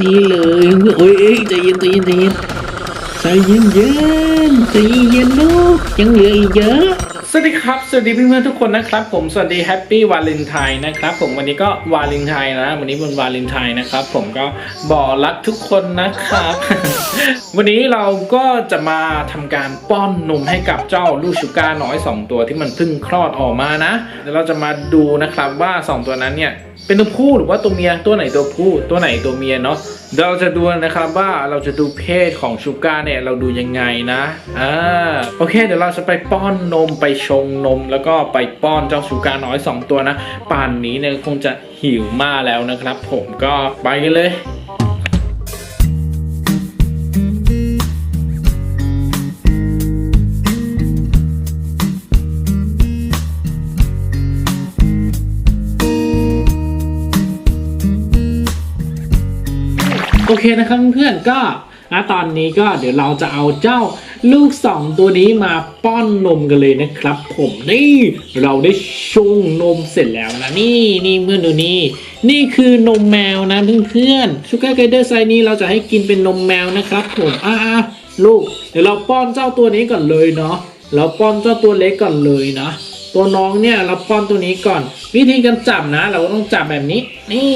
นี่เลยโอ้ยเอ้ยใจเย็นใจเย็นใจเย็นใจเย็นเย็นใจเย็นลูกยังเหลืออีกเยอะ สวัสดีครับ สวัสดีเพื่อนๆทุกคนนะครับ ผมสวัสดีแฮปปี้วาเลนไทน์นะครับผมวันนี้ก็วาเลนไทน์นะวันนี้วันวาเลนไทน์นะครับผมก็บอกรักทุกคนนะครับ วันนี้เราก็จะมาทำการป้อนนมให้กับเจ้าลูกชูก้าน้อย 2 ตัวที่มันเพิ่งคลอดออกมานะเดี๋ยวเราจะมาดูนะครับว่า 2 ตัวนั้นเนี่ยเป็นตัวผู้หรือว่าตัวเมียตัวไหนตัวผู้ตัวไหนตัวเมียเนาะ เราจะดูนะครับว่าเราจะดูเพศของชูก้าเนี่ยเราดูยังไงนะอ่าโอเค เดี๋ยวเราจะไปป้อนนมไปชงนม แล้วก็ไปป้อนเจ้าชูก้าน้อย 2 ตัวนะ ป่านนี้เนี่ยคงจะหิวมากแล้วนะครับ ผมก็ไปกันเลย โอเคนะครับเพื่อนก็นะตอนนี้ก็เดี๋ยวเราจะเอาเจ้าลูกสองตัวนี้มาป้อนนมกันเลยนะครับ ผมนี่เราได้ชงนมเสร็จแล้วนะนี่นี่เพื่อนดูนี่นี่คือนมแมวนะเพื่อนๆชูการ์ไกเดอร์ไซนี้เราจะให้กินเป็นนมแมวนะครับผมอ่าลูก เดี๋ยวเราป้อนเจ้าตัวนี้ก่อนเลยเนาะเราป้อนเจ้าตัวเล็กก่อนเลยนะตัวน้องเนี่ยเราป้อนตัวนี้ก่อน วิธีการจับนะ เราก็ต้องจับแบบนี้ นี่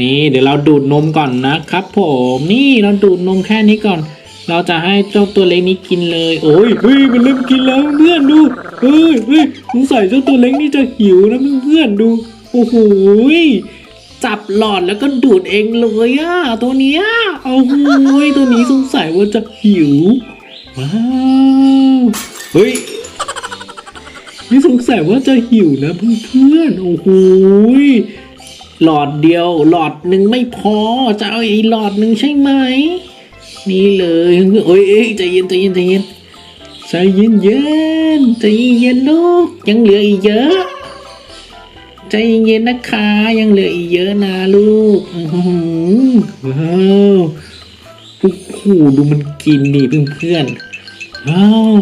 นี่เดี๋ยวเราดูดนมก่อนนะครับผมนี่เราดูดนมแค่นี้ก่อน เราจะให้เจ้าตัวเล็กนี้กินเลย โอ้ยเฮ้ยมันเริ่มกินแล้วเพื่อนดูเฮ้ยเฮ้ยสงสัยเจ้าตัวเล็กนี่จะหิวนะเพื่อนดูโอ้โหจับหลอดแล้วก็ดูดเองเลยอะตัวเนี้ยโอ้โหตัวนี้สงสัยว่าจะหิวว้าวเฮ้ยนี่สงสัยว่าจะหิวนะเพื่อนๆโอ้โห หลอดเดียว หลอดหนึ่งไม่พอ จะเอาอีกหลอดหนึ่งใช่ไหม นี่เลยโอ้ยใจเย็นใจเย็นใจเย็นใจเย็นเย็นใจเย็นลูกยังเหลืออีกเยอะใจเย็นนะคะยังเหลืออีกเยอะนะลูกว้าวโอ้โหดูมันกินดิเพื่อนๆว้าว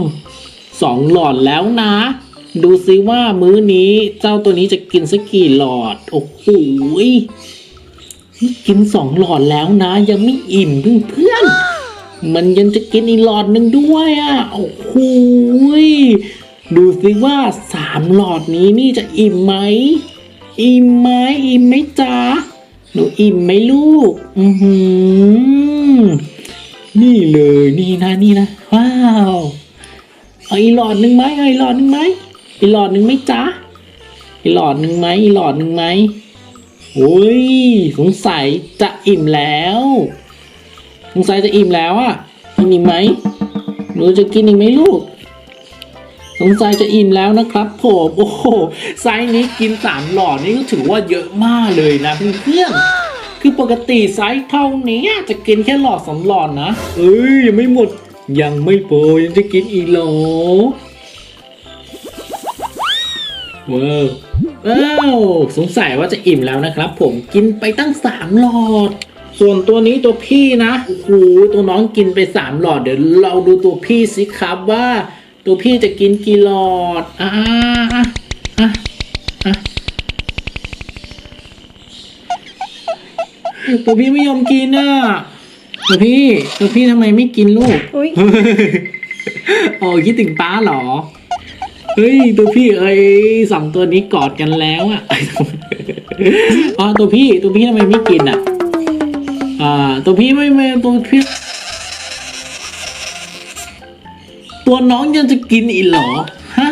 สองหลอดแล้วนะ ดูซิว่ามื้อนี้เจ้าตัวนี้จะกินสักกี่หลอด โอ้โหกินสองหลอดแล้วนะ ยังไม่อิ่มเพื่อนมันยังจะกินอีหลอดหนึ่งด้วยอะ โอ้โหดูซิว่าสามหลอดนี้นี่จะอิ่มไหม อิ่มไหมอิ่มไหมจ๊ะหนูอิ่มไหมลูก อือหือ นี่เลยนี่นะนี่นะ ว้าว เอาอีหลอดหนึ่งไหมเอาอีหลอดหนึ่งไหม อีหลอดหนึ่งไหมจ๊ะอีหลอดหนึ่งไหมอีหลอดหนึ่งไหมโอ้ยสงสัยจะอิ่มแล้วสงสัยจะอิ่มแล้วอะกินอีกไหมหนูจะกินอีกไหมลูกสงสัยจะอิ่มแล้วนะครับผมโอ้โหไซส์นี้กินสามหลอดนี่ก็ถือว่าเยอะมากเลยนะเพื่อนๆคือปกติไซส์เท่านี้จะกินแค่หลอดสองหลอดนะเอ้ยยังไม่หมดยังไม่พอยังจะกินอีกหรอ ว้าวอ้าวสงสัยว่าจะอิ่มแล้วนะครับ ผมกินไปตั้งสามหลอด ส่วนตัวนี้ตัวพี่นะโอ้โหตัวน้องกินไปสามหลอดเดี๋ยวเราดูตัวพี่สิครับว่า ตัวพี่จะกินกี่หลอดอ่าอะอะอะตัวพี่ไม่ยอมกินอะตัวพี่ตัวพี่ทำไมไม่กินลูกอุ๊ยโอ้คิดถึงป้าเหรอ เฮ้ยตัวพี่เอ้สองตัวนี้กอดกันแล้วอะอ๋อตัวพี่ตัวพี่ทำไมไม่กินอะ อ่า ตัวพี่ไม่ไม่ตัวพี่ตัวน้องยังจะกินอีกเหรอฮะ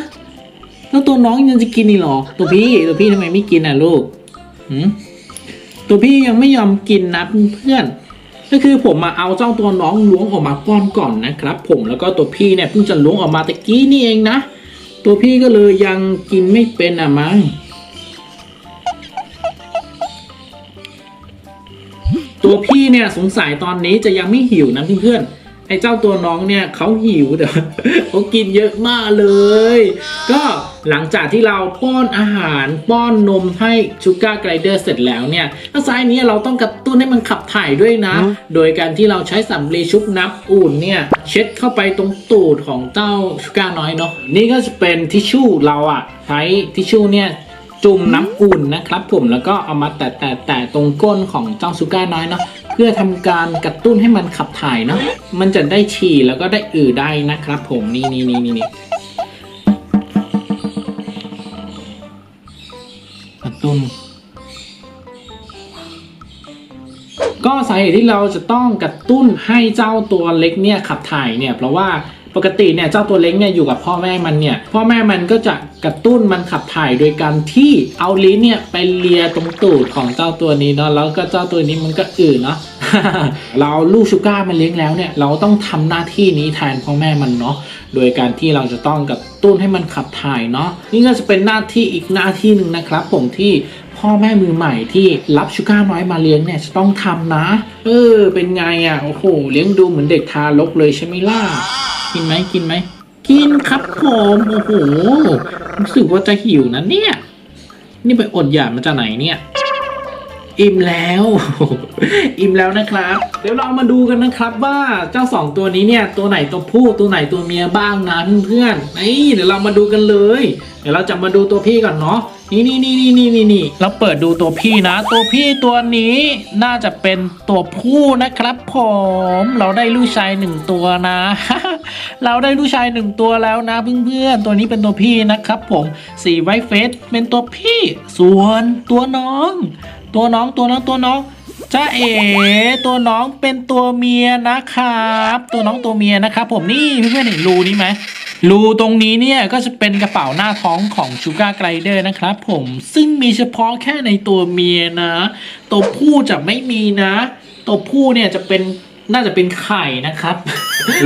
แล้วตัวน้องยังจะกินอีกเหรอ ตัวพี่ตัวพี่ทำไมไม่กินอะลูกหืมตัวพี่ยังไม่ยอมกินนะเพื่อนก็คือผมมาเอาเจ้าตัวน้องล้วงออกมาป้อนก่อนนะครับ ผมแล้วก็ตัวพี่เนี่ยเพิ่งจะล้วงออกมาตะกี้นี่เองนะ ตัวพี่ก็เลยยังกินไม่เป็นอะมั้งตัวพี่เนี่ยสงสัยตอนนี้จะยังไม่หิวนะเพื่อนๆ ไอ้เจ้าตัวน้องเนี่ยเขาหิวแต่เขากินเยอะมากเลย ก็หลังจากที่เราป้อนอาหารป้อนนมให้ชูการ์ไกรเดอร์เสร็จแล้วเนี่ยถ้าไซส์นี้เราต้องกระตุ้นให้มันขับถ่ายด้วยนะ โดยการที่เราใช้สำลีชุบน้ำอุ่นเนี่ยเช็ดเข้าไปตรงตูดของเจ้าชูการ์น้อยเนาะนี่ก็จะเป็นทิชชู่เราอะใช้ทิชชู่เนี่ยจุ่มน้ำอุ่นนะครับผมแล้วก็เอามาแตะแตะแตะตรงก้นของเจ้าซูก้าน้อยเนาะเพื่อพื่อทำการกระตุ้นให้มันขับถ่ายเนาะมันจะได้ฉี่แล้วก็ได้อืดได้นะครับผมนี่นี่นี่นี่กระตุ้นก็สาเหตุที่เราจะต้องกระตุ้นให้เจ้าตัวเล็กเนี่ยขับถ่ายเนี่ยเพราะว่าปกติเนี่ยเจ้าตัวเล็กเนี่ยอยู่กับพ่อแม่มันเนี่ยพ่อแม่มันก็จะกระตุ้นมันขับถ่ายโดยการที่เอาลิ้นเนี่ยไปเลียตรงตูดของเจ้าตัวนี้เนาะแล้วก็เจ้าตัวนี้มันก็อืดเนาะ เราลูกชูก้ามาเลี้ยงแล้วเนี่ยเราต้องทำหน้าที่นี้แทนพ่อแม่มันเนาะโดยการที่เราจะต้องกระตุ้นให้มันขับถ่ายเนาะนี่ก็จะเป็นหน้าที่อีกหน้าที่หนึ่งนะครับ ผมที่พ่อแม่มือใหม่ที่รับชูก้าน้อยมาเลี้ยงเนี่ยจะต้องทำนะ เออ เป็นไงอะโอ้โหเลี้ยงดูเหมือนเด็กทารกเลยใช่ไหมล่ะกินไหมกินไหมกินครับผมโอ้โหรู้สึกว่าจะหิวนะเนี่ย นี่ไปอดอยากมาจากไหนเนี่ย อิ่มแล้ว อิ่มแล้วนะครับ เดี๋ยวเรามาดูกันนะครับว่าเจ้าสองตัวนี้เนี่ยตัวไหนตัวผู้ตัวไหนตัวเมียบ้างนะเพื่อนๆนี่เดี๋ยวเรามาดูกันเลย เดี๋ยวเราจะมาดูตัวพี่ก่อนเนาะนี่นี่นี่นี่นี่นี่นี่เราเปิดดูตัวพี่นะ ตัวพี่ตัวนี้น่าจะเป็นตัวผู้นะครับ ผม เราได้ลูกชายหนึ่งตัวนะ เราได้ลูกชายหนึ่งตัวแล้วนะเพื่อนๆตัวนี้เป็นตัวพี่นะครับ ผมสีไวท์เฟสเป็นตัวพี่ส่วนตัวน้อง ตัวน้องตัวน้องตัวน้องจ้าเอ๋ตัวน้องเป็นตัวเมียนะครับ ตัวน้องตัวเมียนะครับ ผมนี่เพื่อนๆเห็นรูนี้ไหมรูตรงนี้เนี่ยก็จะเป็นกระเป๋าหน้าท้องของชูการ์ไกลเดอร์นะครับ ผมซึ่งมีเฉพาะแค่ในตัวเมียนะ ตัวผู้จะไม่มีนะ ตัวผู้เนี่ยจะเป็น น่าจะเป็นไข่นะครับ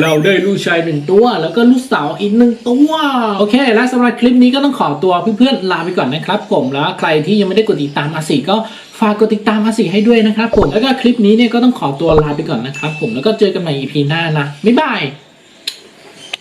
เราได้ลูกชายหนึ่งตัว แล้วก็ลูกสาวอีกหนึ่งตัว โอเค และสำหรับคลิปนี้ก็ต้องขอตัวเพื่อนๆลาไปก่อนนะครับ ผมแล้วใครที่ยังไม่ได้กดติดตามอาสีก็ฝากกดติดตามอาสีให้ด้วยนะครับ ผมแล้วก็คลิปนี้เนี่ยก็ต้องขอตัวลาไปก่อนนะครับ ผมแล้วก็เจอกันใหม่ EP หน้านะบ๊ายบาย